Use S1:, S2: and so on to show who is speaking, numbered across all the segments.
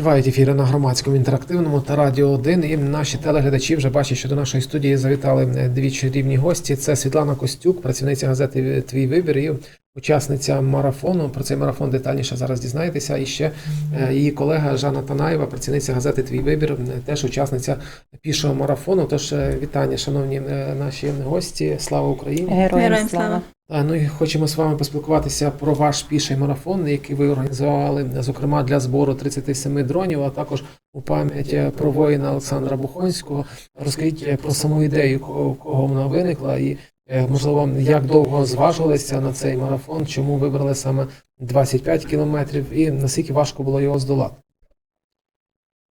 S1: Тривають ефіри на громадському інтерактивному та радіо 1. І наші телеглядачі вже бачать, що до нашої студії завітали е, дві чарівні гості. Це Світлана Костюк, працівниця газети Твій вибір і учасниця марафону. Про цей марафон детальніше зараз дізнаєтеся. І ще е, її колега Жанна Танаєва, працівниця газети Твій вибір, е, теж учасниця пішого марафону. Тож вітання, шановні наші гості. Слава Україні!
S2: Героям слава.
S1: Ну і хочемо з вами поспілкуватися про ваш піший марафон, який ви організували, зокрема для збору 37 дронів, а також у пам'ять про воїна Олександра Бухонського. Розкажіть про саму ідею, кого, вона виникла, і е, можливо, як довго зважилися на цей марафон, чому вибрали саме 25 кілометрів, і наскільки важко було його здолати.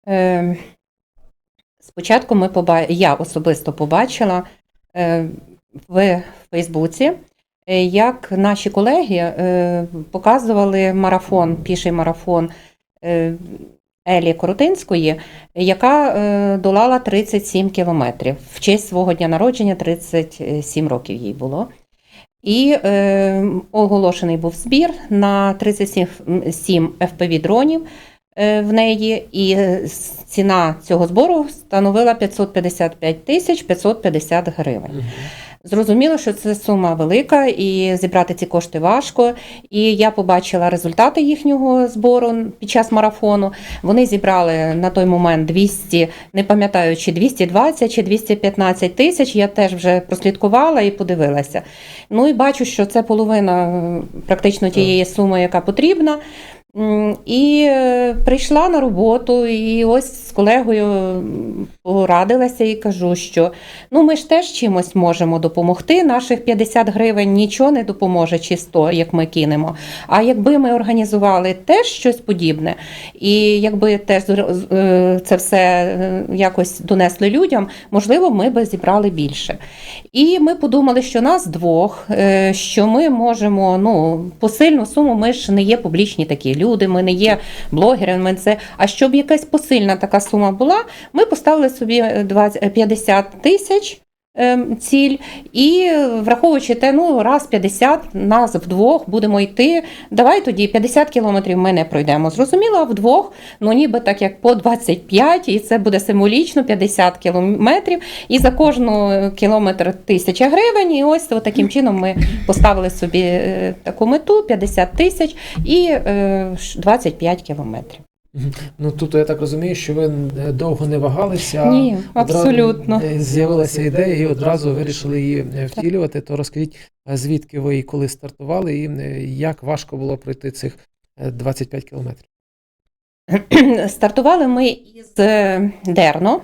S2: Е, Спочатку ми поба... я особисто побачила е, в Фейсбуці, як наші колеги е, показували марафон, піший марафон е, Елі Коротинської, яка е, долала 37 кілометрів. В честь свого дня народження 37 років їй було. І е, оголошений був збір на 37 FPV дронів е, в неї, і е, ціна цього збору становила 555 тисяч 550 гривень. Зрозуміло, що це сума велика, і зібрати ці кошти важко. І я побачила результати їхнього збору під час марафону. Вони зібрали на той момент 200, не пам'ятаю, чи 220 чи 215 тисяч. Я теж вже прослідкувала і подивилася. Ну і бачу, що це половина е, практично тієї суми, яка потрібна. І е, прийшла на роботу, і ось з колегою порадилася і кажу, що ну ми ж теж чимось можемо допомогти. Наших 50 гривень нічого не допоможе, чи 100, як ми кинемо. А якби ми організували теж щось подібне, і якби теж е, це все е, якось донесли людям, можливо, ми би зібрали більше. І ми подумали, що нас двох, що ми можемо ну посильну суму. Ми ж не є публічні такі люди, ми не є блогерами. Ми це. А щоб якась посильна така сума була, ми поставили собі е, 20, е, 50 тисяч. Ем, Ціль, і е, враховуючи те, ну раз 50, нас вдвох будемо йти. Давай тоді 50 кілометрів ми не пройдемо. Зрозуміло, вдвох, ну ніби так як по 25, і це буде символічно 50 кілометрів. І за кожну е, кілометр тисяча гривень. І ось таким чином ми поставили собі е, таку мету 50 тисяч і е, ш- 25 кілометрів.
S1: Ну тут я так розумію, що ви е, довго не вагалися.
S2: Ні, абсолютно.
S1: е, З'явилася ідея і одразу вирішили її е, втілювати. То розкажіть, звідки ви і коли стартували, і як важко було пройти цих е, 25 кілометрів.
S2: Стартували ми із Дерно.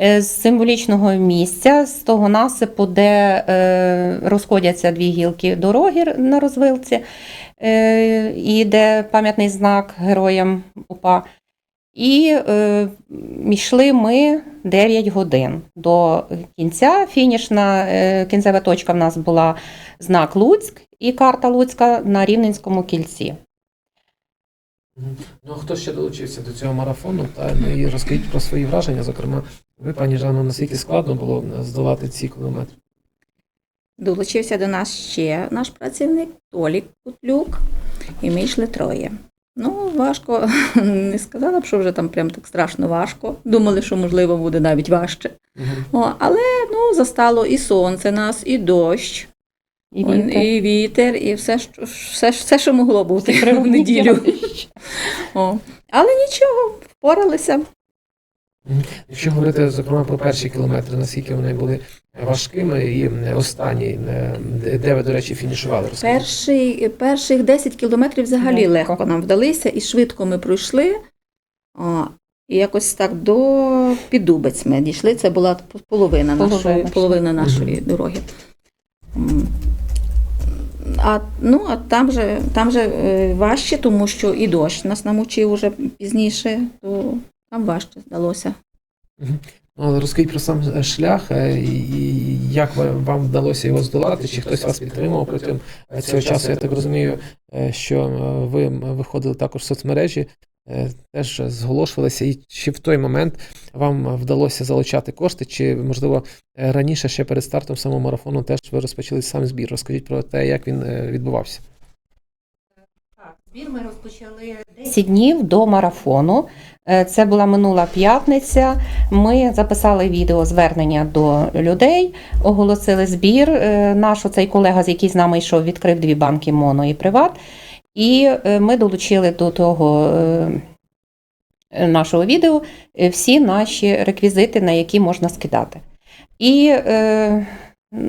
S2: Е, З символічного місця, з того насипу, де е, розходяться дві гілки дороги на розвилці, е, і де пам'ятний знак героям УПА. І е, йшли ми 9 годин до кінця. Фінішна е, кінцева точка в нас була знак Луцьк і карта Луцька на Рівненському кільці.
S1: Ну а хто ще долучився до цього марафону? Та ну, і розкажіть про свої враження. Зокрема, ви, пані Жанно, наскільки складно було здолати ці кілометри?
S3: Долучився до нас ще наш працівник Толік Кутлюк, і ми йшли троє. Ну, важко, не сказала б, що вже там прям так страшно важко. Думали, що можливо буде навіть важче.
S1: Мгм.
S3: О, але ну, застало і сонце нас, і дощ,
S2: І вітер.
S3: і вітер, і все, що- все, все що могло бути в неділю. О. Але нічого, впоралися.
S1: Якщо говорити, зокрема, про перші кілометри, наскільки вони були важкими, і останні, де- ви, до речі, фінішували? Розкажіть.
S3: Перший, перших 10 кілометрів взагалі
S2: Легко.
S3: легко нам вдалися, і швидко ми пройшли. О, і якось так до Піддубець ми дійшли. Це була половина, нашої,
S2: Половина.
S3: половина нашої дороги. А, ну, а там же, там же е, важче, тому що і дощ нас намучив уже пізніше, то там важче здалося.
S1: Ну, розкажіть про сам е, шлях, е, і як вам вдалося його здолати, чи хтось вас підтримував протягом цього часу. Я так розумію, що ви виходили також в соцмережі, теж зголошувалися, і чи в той момент вам вдалося залучати кошти, чи можливо е, раніше, ще перед стартом самого марафону, теж ви розпочали сам збір. Розкажіть про те, як він е, відбувався.
S2: Збір ми розпочали 10 днів до марафону. Е, Це була минула п'ятниця. Ми записали відео звернення до людей, оголосили збір. Е, Наш оцей колега, з який з нами йшов, відкрив дві банки моно і приват. І е, ми долучили до того е, нашого відео е, всі наші реквізити, на які можна скидати. І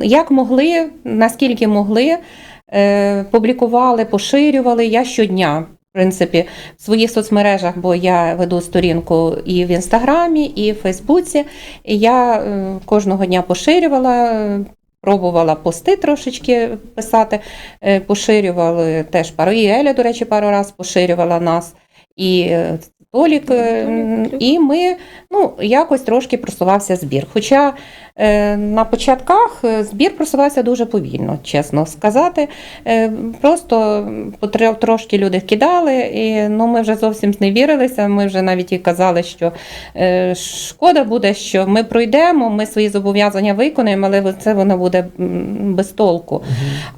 S2: як могли, наскільки могли, публікували, поширювали. Я щодня, в принципі, в своїх соцмережах, бо я веду сторінку і в інстаграмі, і в Фейсбуці. Я кожного дня поширювала. Пробувала пости трошечки писати, е, поширювали теж пару. І Еля, до речі, пару разів поширювала нас. І е, Толік, е, і ми ну, якось трошки просувався збір. Хоча е, на початках е, збір просувався дуже повільно, чесно сказати. Е, просто трошки люди кидали, і ну, ми вже зовсім зневірилися. Ми вже навіть і казали, що е, шкода буде, що ми пройдемо, ми свої зобов'язання виконаємо, але це воно буде без толку.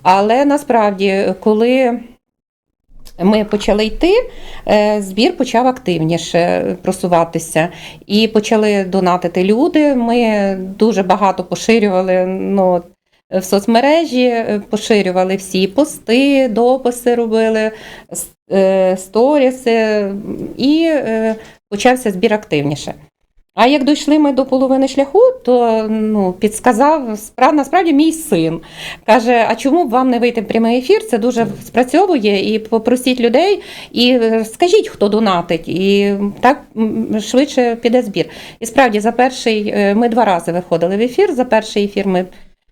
S2: Але насправді, коли ми почали йти, е, збір почав активніше просуватися і почали донатити люди. Ми дуже багато поширювали ну, в соцмережі, е, поширювали всі пости, дописи робили, е, сторіси, і почався збір активніше. А як дійшли ми до половини шляху, то ну, підсказав справ, насправді мій син. Каже: а чому б вам не вийти в прямий ефір? Це дуже спрацьовує. І попросіть людей, і скажіть, хто донатить, і так швидше піде збір. І справді, за перший е, ми два рази виходили в ефір. За перший ефір ми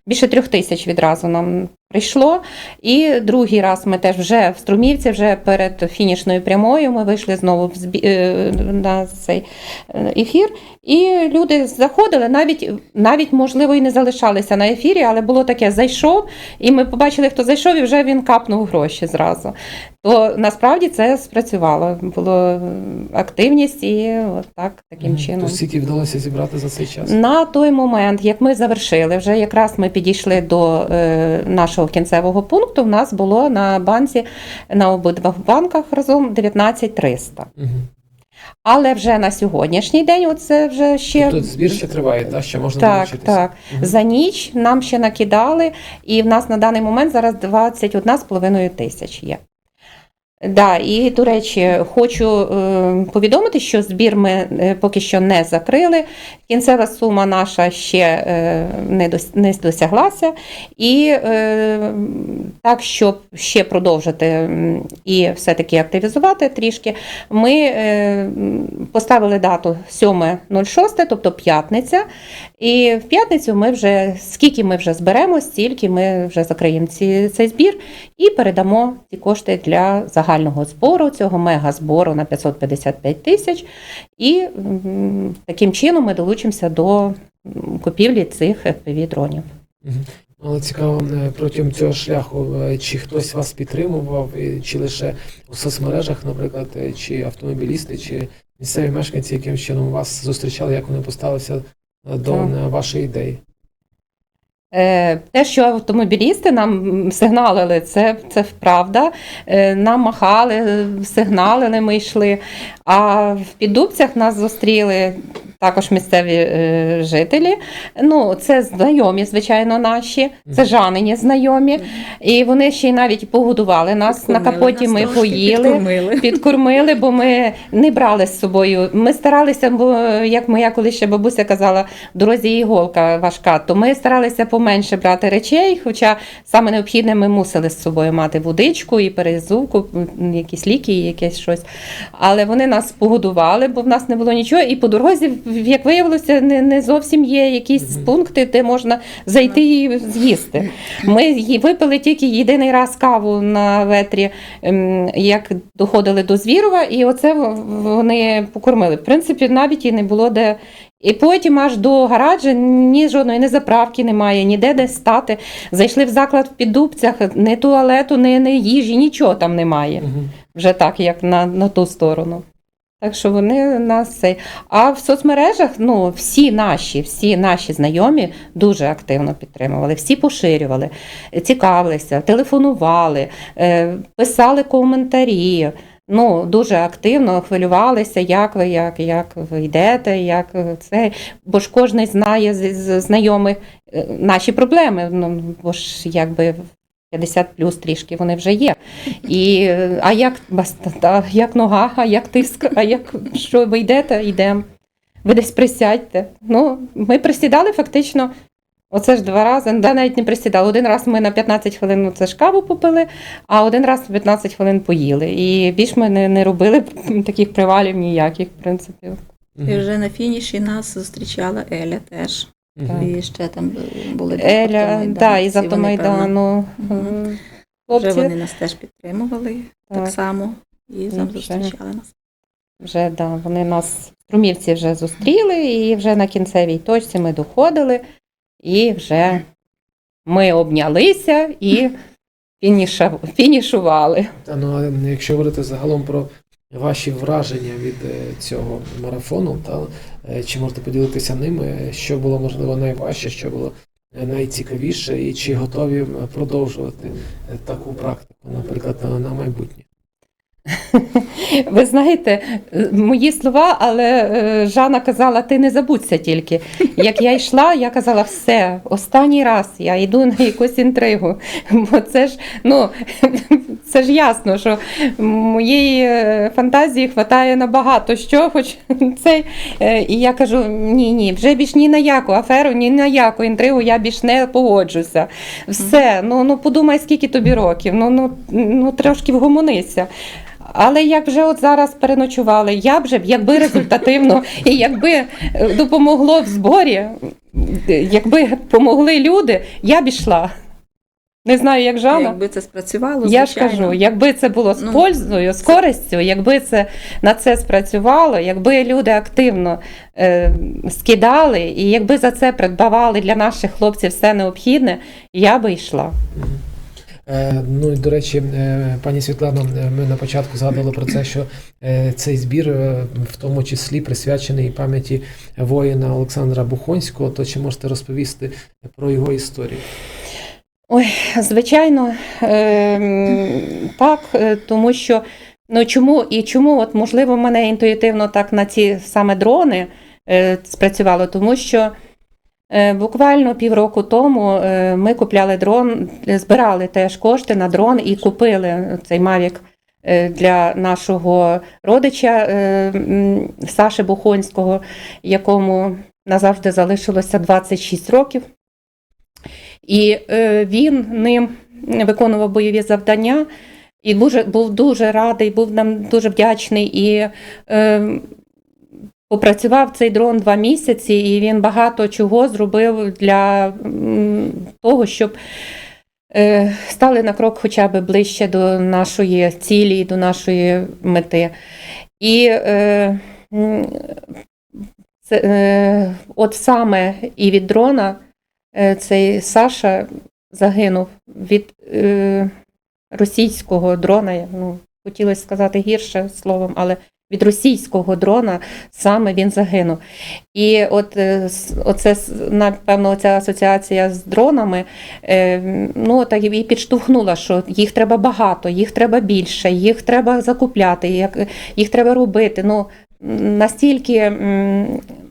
S2: більше трьох тисяч відразу нам прийшло. І другий раз ми теж вже в Струмівці, вже перед фінішною прямою, ми вийшли знову в збі... е, на цей е, ефір. І люди заходили, навіть, навіть, можливо, і не залишалися на ефірі, але було таке: зайшов, і ми побачили, хто зайшов, і вже він капнув гроші зразу. То насправді це спрацювало. Була активність і от так, таким чином.
S1: То скільки вдалося зібрати за цей час?
S2: На той момент, як ми завершили, вже якраз ми підійшли до е, нашого кінцевого пункту. В нас було на банці на обидвох банках разом 19300.
S1: Угу.
S2: Але вже на сьогоднішній день, оце вже ще
S1: Тобто збір ще триває, та? ще можна
S2: так, так.
S1: угу.
S2: За ніч нам ще накидали, і в нас на даний момент зараз 21,5 тисяч є. Да, і до речі, хочу е, повідомити, що збір ми е, поки що не закрили. Кінцева сума наша ще е, не, дос, не досяглася. І так, щоб ще продовжити і все-таки активізувати трішки, ми поставили дату 7.06, тобто п'ятниця. І в п'ятницю ми вже скільки ми вже зберемо, стільки ми вже закриємо ці, цей збір і передамо ці кошти для загального збору, цього мега-збору на 555 тисяч. І таким чином ми долучимося до купівлі цих fpv дронів.
S1: Але цікаво, е, протягом цього шляху, е, чи хтось вас підтримував, чи лише у соцмережах, наприклад, е, чи автомобілісти, чи місцеві мешканці, яким чином вас зустрічали, як вони поставилися до
S2: Так.
S1: вашої ідеї?
S2: Е, Те, що автомобілісти нам сигналили, це, це правда. Е, Нам махали, сигналили, ми йшли. А в Піддубцях нас зустріли також місцеві е, жителі. Ну, це знайомі, звичайно, наші, це жанині знайомі. І вони ще й навіть погодували нас. На капоті
S3: нас
S2: ми поїли.
S3: підкормили.
S2: Підкормили, бо ми не брали з собою. Ми старалися, бо як моя колись ще бабуся казала, в дорозі іголка важка, то ми старалися поменше брати речей. Хоча саме необхідне ми мусили з собою мати водичку і перезувку, якісь ліки, і якесь щось. Але вони нас погодували, бо в нас не було нічого. І по дорозі, як виявилося, не, не зовсім є якісь пункти, де можна зайти і з'їсти. Ми випили тільки єдиний раз каву на ветрі, ем, як доходили до Звірова, і оце вони покормили. В принципі, навіть і не було де. І потім аж до гаража ні жодної ні заправки немає, ніде де стати. Зайшли в заклад в піддубцях, ні туалету, ні, ні їжі, нічого там немає. Вже так, як на, на ту сторону. Так що вони нас цей. А в соцмережах ну, всі наші, всі наші знайомі дуже активно підтримували, всі поширювали, цікавилися, телефонували, е, писали коментарі. Ну, дуже активно хвилювалися, як ви, як, як ви йдете, як це. Бо ж кожен знає з, знайомих е, наші проблеми. Ну, бо ж якби 50 плюс трішки вони вже є. І, а як та, як нога, а як тиск, а як що ви йдете, йдемо. Ви десь присядьте. Ну, ми присідали фактично. Оце ж два рази, да, навіть не присідали. Один раз ми на 15 хвилин ну, це ж каву попили, а один раз 15 хвилин поїли. І більш ми не, не робили таких привалів ніяких, в принципі.
S3: І вже на фініші нас зустрічала Еля теж.
S1: Мгм.
S3: І ще там були
S2: Еля, да, із
S3: вони,
S2: автомайдану.
S3: Вже вони нас теж підтримували так,
S2: Так.
S3: само. І там зустрічали нас.
S2: вже да, вони нас в Струмівці вже зустріли, і вже на кінцевій точці ми доходили, і вже ми обнялися і фініша- фінішували.
S1: Та, ну, а якщо говорити загалом про ваші враження від е, цього марафону, та е, чи можете поділитися ними, що було можливо найважче, що було е, найцікавіше, і чи готові продовжувати таку практику, наприклад, на, майбутнє?
S2: Ви знаєте, мої слова, але Жанна казала, ти не забудься тільки. Як я йшла, я казала, все, останній раз я йду на якусь інтригу. Бо це ж, ну, це ж ясно, що моєї е, фантазії хватає на багато що, хоч цей. е, І я кажу: ні, ні, вже більш ні на яку аферу, ні на яку інтригу я більш не погоджуся. Все, ну, ну подумай, скільки тобі років, ну, ну, ну трошки вгомонися. Але як вже от зараз переночували, я б же, якби результативно і якби е, допомогло в зборі, якби помогли люди, я б ішла. Не знаю, як Жанна.
S3: Якби це спрацювало,
S2: Я ж кажу, якби це було з
S3: Ну,
S2: пользою, з користю, якби це на це спрацювало, якби люди активно е, скидали, і якби за це придбавали для наших хлопців все необхідне, я би йшла.
S1: Е, Ну і до речі, е, пані Світлано, е, ми на початку згадували про це, що цей збір в тому числі присвячений пам'яті воїна Олександра Бухонського. То чи можете розповісти про його історію?
S2: Звичайно, е, так, тому що ну чому і чому, от можливо, в мене інтуїтивно так на ці саме дрони е, спрацювало, тому що е, буквально півроку тому е, ми купляли дрон, збирали теж кошти на дрон і купили цей Mavic е, для нашого родича е, Саши Бухонського, якому назавжди залишилося 26 років. І е, він ним виконував бойові завдання і дуже, був дуже радий, був нам дуже вдячний. І е, попрацював цей дрон два місяці, і він багато чого зробив для того, щоб е, стали на крок хоча б ближче до нашої цілі, до нашої мети. І е, це, е, от саме і від дрона цей Саша загинув від е, російського дрона. Ну, хотілося сказати гірше словом, але від російського дрона саме він загинув. І от е, оце, напевно, ця асоціація з дронами е, ну, так і підштовхнула, що їх треба багато, їх треба більше, їх треба закупляти, їх треба робити. Ну, настільки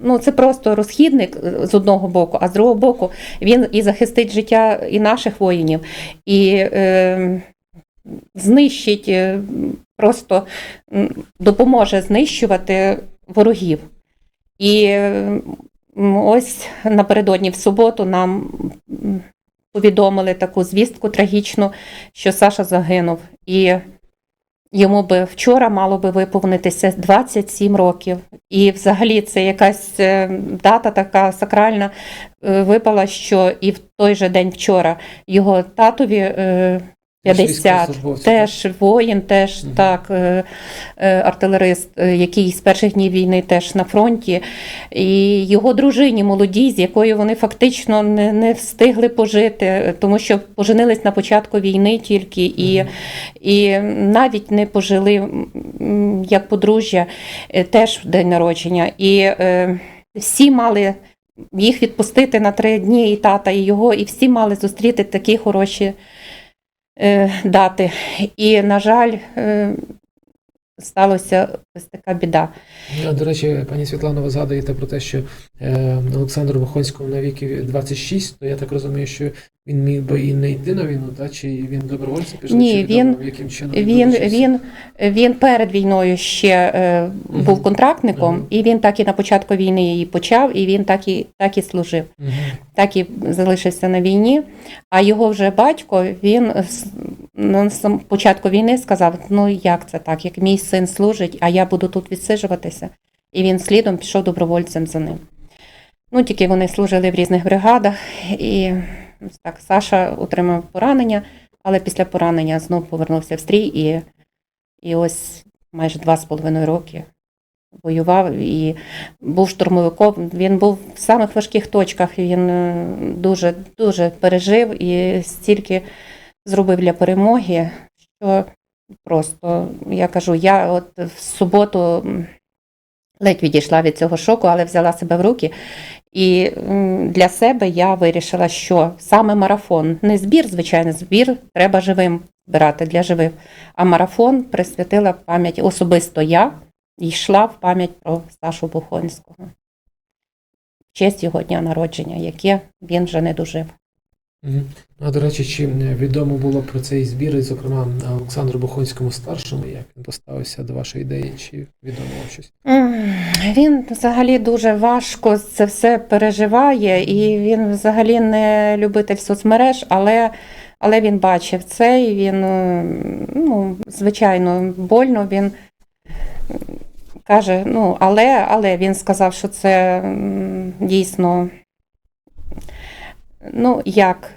S2: ну, це просто розхідник е, з одного боку, а з другого боку він і захистить життя і наших воїнів, і е, знищить, е, просто допоможе знищувати ворогів. І ось напередодні в суботу нам повідомили таку звістку трагічну, що Саша загинув. І йому би вчора мало би виповнитися 27 років. І взагалі це якась е, дата така сакральна е, випала, що і в той же день вчора його татові е, 50, теж воїн, теж
S1: Мгм.
S2: так, е, е, артилерист, е, який з перших днів війни теж на фронті, і його дружині молодій, з якою вони фактично не, не встигли пожити, тому що поженились на початку війни тільки, і,
S1: Мгм.
S2: і навіть не пожили як подружжя теж в день народження. І е, всі мали. Їх відпустити на три дні, і тата, і його, і всі мали зустріти такі хороші дати. І, на жаль, е, сталося ось така біда.
S1: Ну, До речі, пані Світлано, ви згадуєте про те, що е, Олександру Бохонському на віки 26, то я так розумію, що він міг би і не йти на війну, та чи він добровольцем пішов?
S2: Ні,
S1: чи відомо,
S2: він-
S1: яким чином
S2: Він,
S1: долучився?
S2: він, він перед війною ще е, був
S1: Мгм.
S2: контрактником,
S1: Мгм.
S2: і він так і на початку війни її почав, і він так і, так і служив.
S1: Мгм.
S2: так і залишився на війні. А його вже батько він на сам- початку війни сказав: ну як це так, як мій син служить, а я буду тут відсиджуватися. І він слідом пішов добровольцем за ним. Ну, тільки вони служили в різних бригадах, і так Саша отримав поранення, але після поранення знов повернувся в стрій і, і ось майже два з половиною роки воював і був штурмовиком. Він був в самих важких точках. Він е, дуже дуже пережив і стільки зробив для перемоги, що просто я кажу, я от в суботу ледь відійшла від цього шоку, але взяла себе в руки. І для себе я вирішила, що саме марафон, не збір, звичайно, збір треба живим збирати для живих. А марафон присвятила пам'ять особисто я йшла в пам'ять про Сашу Бухонського. В честь його дня народження, яке він вже не дожив.
S1: Ну, А до речі, чи відомо було про цей збір, і, зокрема, Олександру Бохонському старшому, як він поставився до вашої ідеї, чи відомо щось?
S2: Він взагалі дуже важко це все переживає, і він взагалі не любитель соцмереж, але, але він бачив це, і він, е, ну, звичайно, больно. Він каже, ну, але, але він сказав, що це дійсно, ну, як,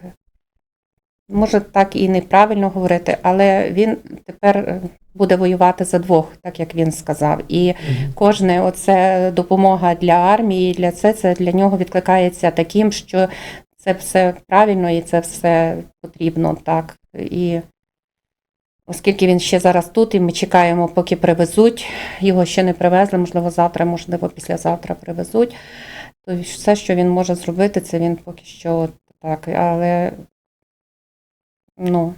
S2: може, так і неправильно говорити, але він тепер е, буде воювати за двох, так як він сказав. І
S1: Мгм.
S2: кожне оце допомога для армії, для це, це для нього відкликається таким, що це все правильно і це все потрібно так. І оскільки він ще зараз тут, і ми чекаємо, поки привезуть, його ще не привезли, можливо, завтра, можливо, післязавтра привезуть. Все, що він може зробити, це він поки що так. Але ну,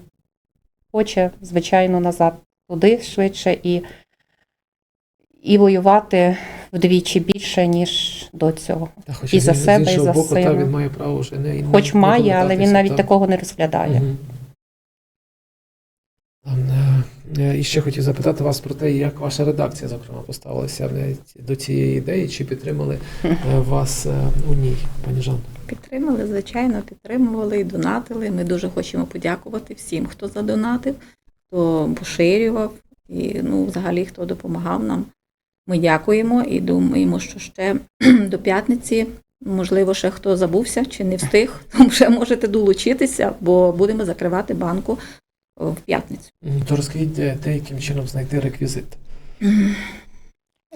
S2: хоче, звичайно, назад туди швидше і, і воювати вдвічі більше, ніж до цього.
S1: Та, хоча
S2: І за себе, і за
S1: боку, та, він має право вже не, не
S2: Хоч
S1: не
S2: має, але він навіть
S1: та.
S2: такого не розглядає.
S1: Мгм. Там, е, е, І ще хотів запитати вас про те, як ваша редакція, зокрема, поставилася е, до цієї ідеї, чи підтримали е, вас е, у ній, пані Жан?
S3: Підтримали, звичайно, підтримували і донатили. Ми дуже хочемо подякувати всім, хто задонатив, хто поширював і ну, взагалі хто допомагав нам. Ми дякуємо і думаємо, що ще до п'ятниці, можливо, ще хто забувся чи не встиг, то вже можете долучитися, бо будемо закривати банку в п'ятницю.
S1: То розкажіть, де, яким чином знайти реквізит.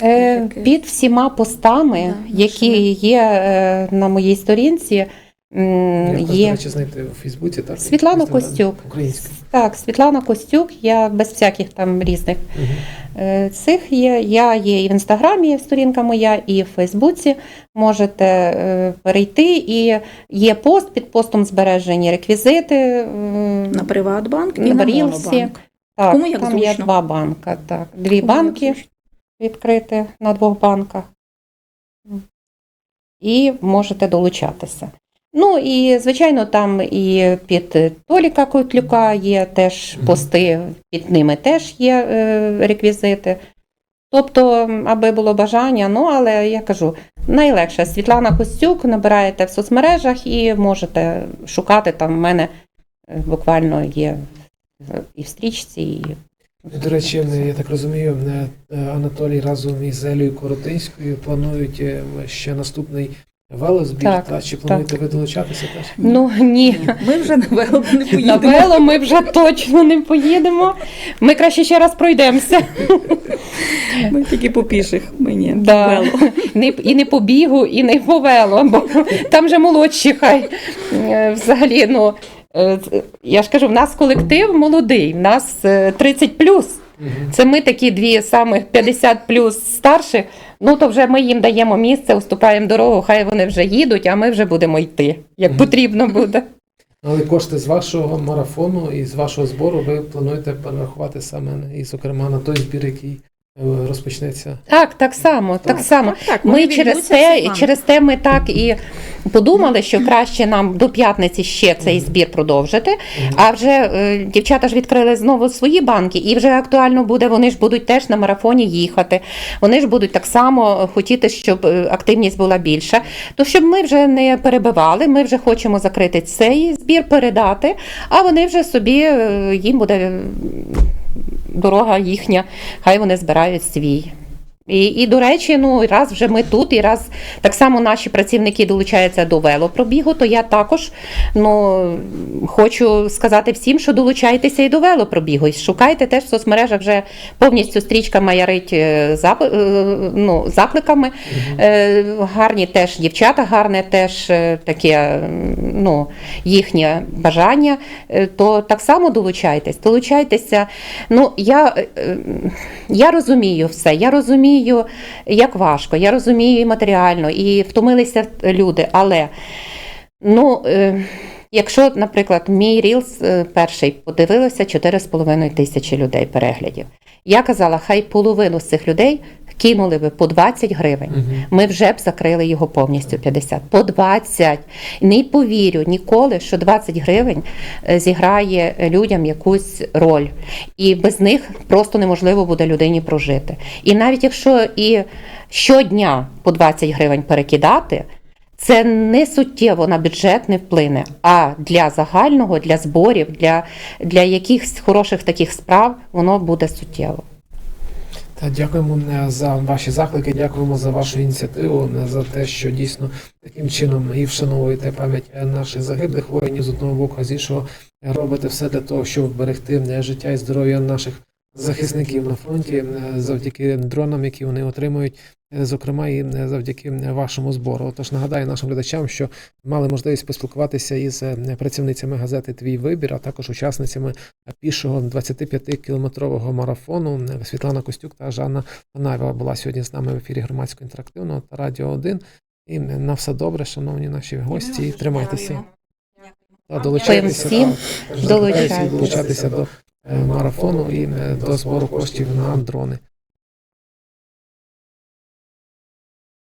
S2: Е, під всіма постами,
S3: Да,
S2: які є е, на моїй сторінці, є
S1: знайти у Фейсбуці, так?
S2: Світлана Костюк.
S1: Українська.
S2: Так, Світлана Костюк, я без всяких там різних е, цих є. Я є і в інстаграмі, є сторінка моя, і в Фейсбуці. Можете е, перейти. І є пост під постом збережені реквізити. е,
S3: На Приватбанк і
S2: На.
S3: Монобанк.
S2: Так,
S3: Кому як
S2: там є два банка. Так, дві
S3: Кому
S2: банки
S3: зручно.
S2: відкрити на двох банках. І можете долучатися. Ну і звичайно, там і під Толіка Котлюка є теж пости, під ними теж є е, реквізити. Тобто, аби було бажання, ну але я кажу, найлегше Світлана Костюк набираєте в соцмережах і можете шукати там. в мене е, буквально є і в стрічці, і
S1: До речі, я так розумію, е, Анатолій разом із Елією Коротинською планують ще наступний велозбір,
S2: Так,
S1: та чи плануєте ви долучатися теж?
S2: Ну ні.
S3: Ми вже на вело не
S2: На вело ми вже точно не поїдемо. Ми краще ще раз пройдемося.
S3: Ми тільки по піших. Ми ні.
S2: Да.
S3: Вело.
S2: Не, і не по бігу, і не по вело, бо там же молодші хай. Е, Взагалі, ну, е, я ж кажу, в нас колектив молодий, в нас е, 30 плюс. Це ми такі дві самих 50 плюс старші. Ну то вже ми їм даємо місце, уступаємо дорогу, хай вони вже їдуть, а ми вже будемо йти, як потрібно буде.
S1: Але кошти з вашого марафону і з вашого збору ви плануєте перерахувати саме і, зокрема, на той збір, який е, розпочнеться.
S2: Так, так само, так, само.
S3: Так, так,
S2: Ми через те, через те ми так і подумали, що краще нам до п'ятниці ще цей збір продовжити. А вже е, дівчата ж відкрили знову свої банки, і вже актуально буде. Вони ж будуть теж на марафоні їхати. Вони ж будуть так само хотіти, щоб е, активність була більша. То щоб ми вже не перебивали, ми вже хочемо закрити цей збір, передати, а вони вже собі е, їм буде дорога їхня, хай вони збирають свій. І, і до речі, ну раз вже ми тут, і раз так само наші працівники долучаються до велопробігу, то я також ну, хочу сказати всім, що долучайтеся і до велопробігу. І шукайте теж в соцмережах вже повністю стрічка маярить е, зап, е, ну, закликами. Е, гарні теж дівчата, гарне теж таке ну, їхнє бажання. То так само долучайтесь. Долучайтеся. Ну, я, я розумію все. Я розумію, як важко. Я розумію і матеріально, і втомилися люди. Але ну, е, якщо, наприклад, мій рілс е, перший подивилося 4,5 тисячі людей переглядів. Я казала, хай половину з цих людей кинули би по 20 гривень.
S1: Мгм.
S2: Ми вже б закрили його повністю 50. По 20. Не повірю ніколи, що 20 гривень е, зіграє людям якусь роль. І без них просто неможливо буде людині прожити. І навіть якщо і щодня по 20 гривень перекидати, це не суттєво на бюджет не вплине, а для загального, для зборів, для, для якихось хороших таких справ воно буде суттєво.
S1: Та дякуємо е, за ваші заклики, дякуємо за вашу ініціативу, е, за те, що дійсно таким чином і вшановуєте пам'ять е, наших загиблих воїнів з одного боку, а з іншого робите все для того, щоб вберегти життя і здоров'я наших захисників на фронті е, завдяки дронам, які вони отримують, е, зокрема і е, завдяки вашому збору. Тож нагадаю нашим глядачам, що мали можливість поспілкуватися із працівницями газети Твій вибір, а також учасницями пішого 25-кілометрового марафону Світлана Костюк та Жанна Панаєва була сьогодні з нами в ефірі громадського інтерактивного та Радіо 1. І на все добре, шановні наші гості, тримайтеся. Та долучайтеся, долучатися до марафону і е, до збору коштів на дрони.